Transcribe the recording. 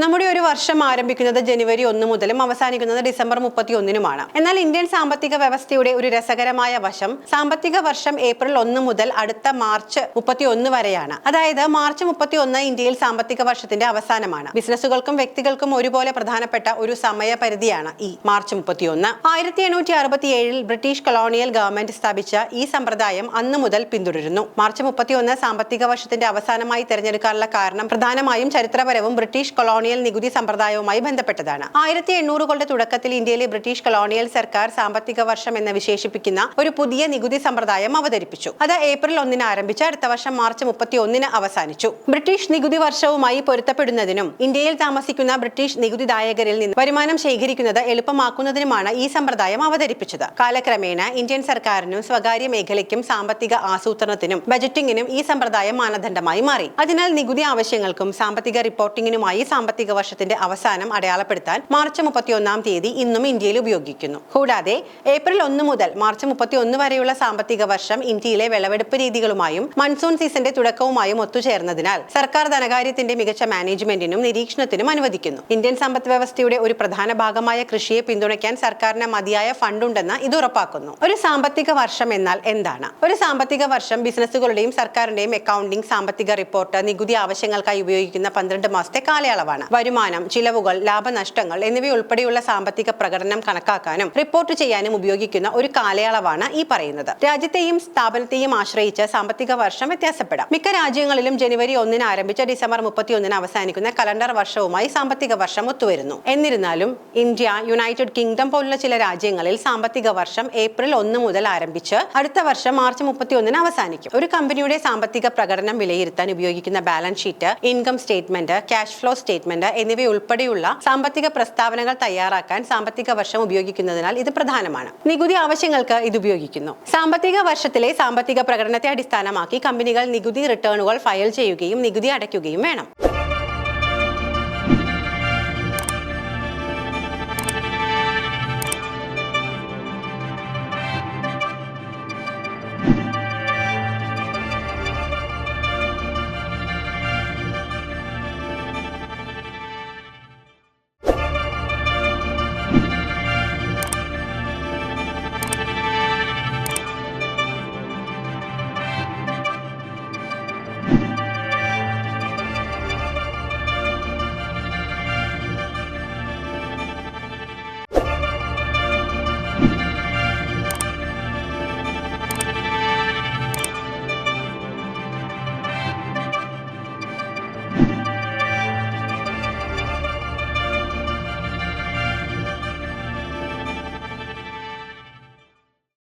നമ്മുടെ ഒരു വർഷം ആരംഭിക്കുന്നത് ജനുവരി ഒന്ന് മുതലും അവസാനിക്കുന്നത് ഡിസംബർ മുപ്പത്തി ഒന്നിനുമാണ് എന്നാൽ ഇന്ത്യൻ സാമ്പത്തിക വ്യവസ്ഥയുടെ ഒരു രസകരമായ വശം സാമ്പത്തിക വർഷം ഏപ്രിൽ ഒന്ന് മുതൽ അടുത്ത മാർച്ച് മുപ്പത്തി ഒന്ന് വരെയാണ്. അതായത് മാർച്ച് മുപ്പത്തി ഒന്ന് ഇന്ത്യയിൽ സാമ്പത്തിക വർഷത്തിന്റെ അവസാനമാണ്. ബിസിനസ്സുകൾക്കും വ്യക്തികൾക്കും ഒരുപോലെ പ്രധാനപ്പെട്ട ഒരു സമയപരിധിയാണ് ഈ മാർച്ച് മുപ്പത്തി ഒന്ന് ആയിരത്തി എണ്ണൂറ്റി അറുപത്തി ഏഴിൽ ബ്രിട്ടീഷ് കൊളോണിയൽ ഗവൺമെന്റ് സ്ഥാപിച്ച ഈ സമ്പ്രദായം അന്ന് മുതൽ പിന്തുടരുന്നു. മാർച്ച് മുപ്പത്തി ഒന്ന് സാമ്പത്തിക വർഷത്തിന്റെ അവസാനമായി തെരഞ്ഞെടുക്കാനുള്ള കാരണം പ്രധാനമായും ചരിത്രപരവും ബ്രിട്ടീഷ് കൊളോണിയൽ നികുതി സമ്പ്രദായവുമായി ബന്ധപ്പെട്ടതാണ്. ആയിരത്തി എണ്ണൂറുകളുടെ തുടക്കത്തിൽ ഇന്ത്യയിലെ ബ്രിട്ടീഷ് കൊളോണിയൽ സർക്കാർ സാമ്പത്തിക വർഷം എന്ന് വിശേഷിപ്പിക്കുന്ന ഒരു പുതിയ നികുതി സമ്പ്രദായം അവതരിപ്പിച്ചു. അത് ഏപ്രിൽ ഒന്നിന് ആരംഭിച്ച് അടുത്ത വർഷം മാർച്ച് മുപ്പത്തി ഒന്നിന് അവസാനിച്ചു. ബ്രിട്ടീഷ് നികുതി വർഷവുമായി പൊരുത്തപ്പെടുന്നതിനും ഇന്ത്യയിൽ താമസിക്കുന്ന ബ്രിട്ടീഷ് നികുതിദായകരിൽ നിന്ന് വരുമാനം ശേഖരിക്കുന്നത് എളുപ്പമാക്കുന്നതിനുമാണ് ഈ സമ്പ്രദായം അവതരിപ്പിച്ചത്. കാലക്രമേണ ഇന്ത്യൻ സർക്കാരിനും സ്വകാര്യ മേഖലയ്ക്കും സാമ്പത്തിക ആസൂത്രണത്തിനും ബജറ്റിംഗിനും ഈ സമ്പ്രദായം മാനദണ്ഡമായി മാറി. അതിനാൽ നികുതി ആവശ്യങ്ങൾക്കും സാമ്പത്തിക റിപ്പോർട്ടിംഗിനുമായി സാമ്പത്തിക വർഷത്തിന്റെ അവസാനം അടയാളപ്പെടുത്താൻ മാർച്ച് മുപ്പത്തിയൊന്നാം തീയതി ഇന്നും ഇന്ത്യയിൽ ഉപയോഗിക്കുന്നു. കൂടാതെ ഏപ്രിൽ ഒന്ന് മുതൽ മാർച്ച് മുപ്പത്തി ഒന്ന് വരെയുള്ള സാമ്പത്തിക വർഷം ഇന്ത്യയിലെ വിളവെടുപ്പ് രീതികളുമായും മൺസൂൺ സീസന്റെ തുടക്കവുമായും ഒത്തുചേർന്നതിനാൽ സർക്കാർ ധനകാര്യത്തിന്റെ മികച്ച മാനേജ്മെന്റിനും നിരീക്ഷണത്തിനും അനുവദിക്കുന്നു. ഇന്ത്യൻ സമ്പദ് വ്യവസ്ഥയുടെ ഒരു പ്രധാന ഭാഗമായ കൃഷിയെ പിന്തുണയ്ക്കാൻ സർക്കാരിന് മതിയായ ഫണ്ടുണ്ടെന്ന് ഇത് ഉറപ്പാക്കുന്നു. ഒരു സാമ്പത്തിക വർഷം എന്നാൽ എന്താണ്? ഒരു സാമ്പത്തിക വർഷം ബിസിനസ്സുകളുടെയും സർക്കാരിന്റെയും അക്കൗണ്ടിംഗ് സാമ്പത്തിക റിപ്പോർട്ട് നികുതി ആവശ്യങ്ങൾക്കായി ഉപയോഗിക്കുന്ന പന്ത്രണ്ട് മാസത്തെ കാലയളവാണ്. വരുമാനം ചിലവുകൾ ലാഭനഷ്ടങ്ങൾ എന്നിവയുൾപ്പെടെയുള്ള സാമ്പത്തിക പ്രകടനം കണക്കാക്കാനും റിപ്പോർട്ട് ചെയ്യാനും ഉപയോഗിക്കുന്ന ഒരു കാലയളവാണ് ഈ പറയുന്നത്. രാജ്യത്തെയും സ്ഥാപനത്തെയും ആശ്രയിച്ച് സാമ്പത്തിക വർഷം വ്യത്യാസപ്പെടാം. മിക്ക രാജ്യങ്ങളിലും ജനുവരി ഒന്നിന് ആരംഭിച്ച ഡിസംബർ മുപ്പത്തി ഒന്നിന് അവസാനിക്കുന്ന കലണ്ടർ വർഷവുമായി സാമ്പത്തിക വർഷം ഒത്തുവരുന്നു. എന്നിരുന്നാലും ഇന്ത്യ യുണൈറ്റഡ് കിങ്ഡം പോലുള്ള ചില രാജ്യങ്ങളിൽ സാമ്പത്തിക വർഷം ഏപ്രിൽ ഒന്ന് മുതൽ ആരംഭിച്ച് അടുത്ത വർഷം മാർച്ച് മുപ്പത്തി ഒന്നിന് അവസാനിക്കും. ഒരു കമ്പനിയുടെ സാമ്പത്തിക പ്രകടനം വിലയിരുത്താൻ ഉപയോഗിക്കുന്ന balance sheet income statement cash flow statement എന്നിവയുൾപ്പെടെയുള്ള സാമ്പത്തിക പ്രസ്താവനകൾ തയ്യാറാക്കാൻ സാമ്പത്തിക വർഷം ഉപയോഗിക്കുന്നതിനാൽ ഇത് പ്രധാനമാണ്. നികുതി ആവശ്യങ്ങൾക്ക് ഇത് ഉപയോഗിക്കുന്നു. സാമ്പത്തിക വർഷത്തിലെ സാമ്പത്തിക പ്രകടനത്തെ അടിസ്ഥാനമാക്കി കമ്പനികൾ നികുതി റിട്ടേണുകൾ ഫയൽ ചെയ്യുകയും നികുതി അടയ്ക്കുകയും വേണം.